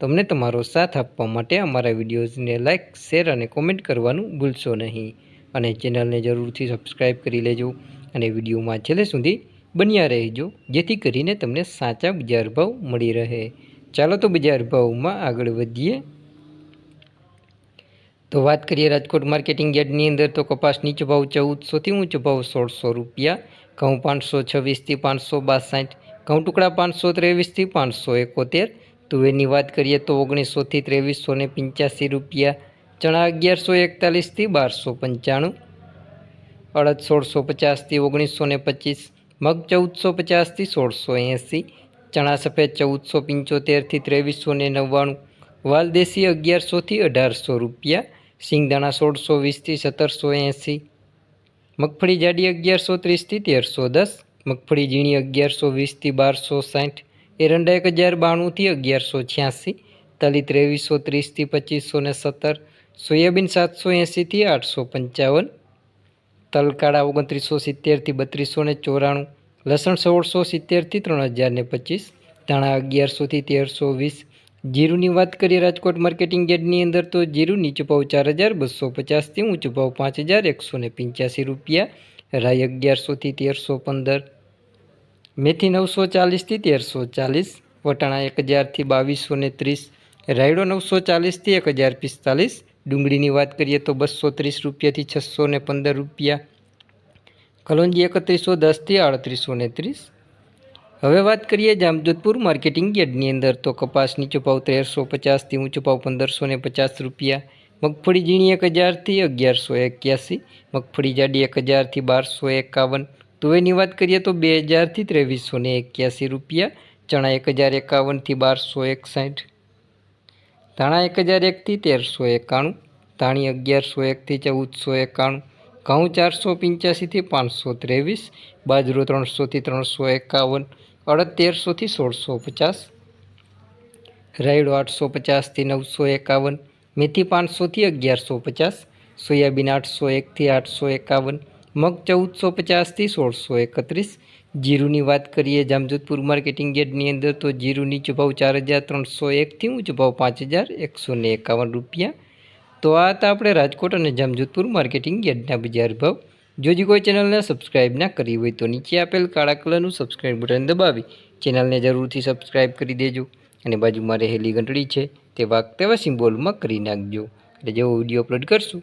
તમને તમારો સાથ આપવા માટે અમારા વિડીયોઝને લાઇક શેર અને કોમેન્ટ કરવાનું ભૂલશો નહીં. અને ચેનલને જરૂરથી સબસ્ક્રાઈબ કરી લેજો અને વિડીયોમાં છેલ્લે સુધી બન્યા રહેજો, જેથી કરીને તમને સાચા બજાર ભાવ મળી રહે. ચાલો તો બજાર ભાવમાં આગળ વધીએ. તો વાત કરીએ રાજકોટ માર્કેટિંગ યાર્ડની અંદર તો કપાસ નીચો ભાવ ચૌદસોથી ઊંચો ભાવ સોળસો રૂપિયા, ઘઉં પાંચસો છવ્વીસથી પાંચસો બાસઠ, ઘઉં ટુકડા પાંચસો ત્રેવીસથી પાંચસો એકોતેર તુવેરની વાત કરીએ તો ઓગણીસોથી ત્રેવીસો ને પંચ્યાસી રૂપિયા, ચણા અગિયારસો એકતાલીસથી બારસો પંચાણું, અડદ સોળસો પચાસથી ઓગણીસો ને પચીસ, મગ ચૌદસો પચાસથી સોળસો એંસી, ચણા સફેદ ચૌદસો પંચોતેરથી ત્રેવીસો ને નવ્વાણું વાલદેશી અગિયારસોથી અઢારસો રૂપિયા, સિંગદાણા સોળસો વીસથી સત્તરસો એંસી, મગફળી જાડી અગિયારસો ત્રીસથી તેરસો દસ, મગફળી ઝીણી અગિયારસો વીસથી બારસો સાઠ એરંડા એક હજાર બાણુંથી અગિયારસો છ્યાસી, તલી ત્રેવીસો ત્રીસથી પચીસો ને સત્તર, સોયાબીન સાતસો એંસીથી આઠસો પંચાવન, તલકાળા ઓગણત્રીસો સિત્તેરથી બત્રીસો ને ચોરાણું, લસણ સોળસો સિત્તેરથી ત્રણ હજાર ને પચીસ, ધાણા અગિયારસોથી તેરસો વીસ. જીરુની વાત કરીએ રાજકોટ માર્કેટિંગ યાર્ડની અંદર તો જીરું નીચો ભાવ ચાર હજાર બસો પચાસથી ઊંચો ભાવ પાંચ હજાર એકસો ને પંચ્યાસી રૂપિયા રાય અગિયારસોથી તેરસો પંદર મેથી નવસો ચાલીસથી તેરસો ચાલીસ, વટાણા એક હજારથી બાવીસો ને ત્રીસ, રાયડો નવસો ચાલીસથી એક હજાર પિસ્તાલીસ, ડુંગળીની વાત કરીએ તો બસો ત્રીસ રૂપિયાથી છસો ને પંદર રૂપિયા, કલોંજી એકત્રીસો દસથી આડત્રીસો ને ત્રીસ. હવે વાત કરીએ જામજોધપુર માર્કેટિંગ યાર્ડની અંદર તો કપાસ નીચો ભાવ તેરસો પચાસથી ઊંચો ભાવ પંદરસો ને પચાસ રૂપિયા, મગફળી ઝીણી એક હજારથી અગિયારસો એક્યાસી, મગફળી જાડી એક હજારથી બારસો એકાવન તુવેરની વાત કરીએ તો બે હજારથી ત્રેવીસો ને એક્યાસી રૂપિયા, ચણા એક હજાર એકાવનથી બારસો એકસાઠ. ધાણા એક હજાર એકથી તેરસો એકાણું, ધાણી અગિયારસો એકથી ચૌદસો એકાણું, ઘઉં ચારસો પંચ્યાસીથી પાંચસો ત્રેવીસ, બાજરો ત્રણસોથી ત્રણસો એકાવન, અડદ તેરસોથી સોળસો પચાસ, રાયડો આઠસો પચાસથી નવસો એકાવન, મેથી પાંચસોથી અગિયારસો પચાસ, સોયાબીન આઠસો એકથી આઠસો એકાવન મગ ચૌદસો પચાસથી સોળસો એકત્રીસ. જીરુની વાત કરીએ જામજોધપુર માર્કેટિંગ યાર્ડની અંદર તો જીરું નીચો ચાર હજાર ત્રણસો એકથી ઊંચો ભાવ પાંચ હજાર એકસો ને એકાવન રૂપિયા. તો આ હતા આપણે રાજકોટ અને જામજોધપુર માર્કેટિંગ યાર્ડના બજાર ભાવ. જો જે કોઈ ચેનલને સબસ્ક્રાઇબ ના કરી હોય તો નીચે આપેલ કાળા કલરનું સબસ્ક્રાઇબ બટન દબાવી ચેનલને જરૂરથી સબસ્ક્રાઇબ કરી દેજો અને બાજુમાં રહેલી ઘંટડી છે તે વાગ તેવા સિમ્બોલમાં કરી નાખજો. એટલે જેવો વીડિયો અપલોડ કરશું.